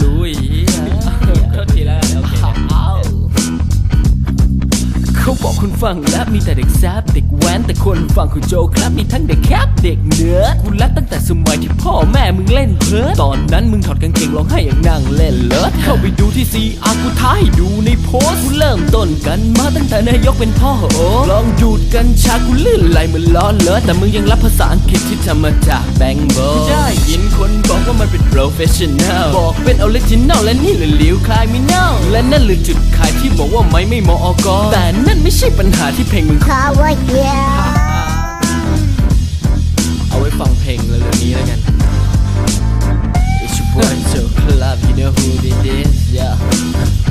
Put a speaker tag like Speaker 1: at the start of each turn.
Speaker 1: รู้ทีแล้วโอเคเขาบอกคุณฟังแล้วมีแต่เด็กแซบเด็กแว้นแต่คนฟังคุณโจครับมีทั้งเด็กแคบเด็กเนื้คุณรักตั้งแต่สมัยที่พ่อแม่มึงเล่นเพิร์ตอนนั้นมึงถอดกางเกงร้องไห้อย่างนางเล่นเลิศเข้าไปดูที่ซีอาร์กูท้ายดูในโพสกูเริ่มต้นกันมาตั้งแต่นายกเป็นพ่อโอลองหยุดกันชากูลื่นไหลเหมือนล้อเลิศแต่มึงยังรับภาษาอังกฤษที่ทำมาจากแบงก์โบ มันเป็น professional บอกเป็น original และนี่หลือลิวคลายมินอลและนั่นหลือจุดขายที่บอกว่าไม่ไม่เหมาอกแต่นั่นไม่ใช่ปัญหาที่เพลงมึงคาว่
Speaker 2: าเยอะ
Speaker 1: เอาไว้ฟังเพลงเร็วๆนี้แล้วกัน It's your boy so club you know who did this yeah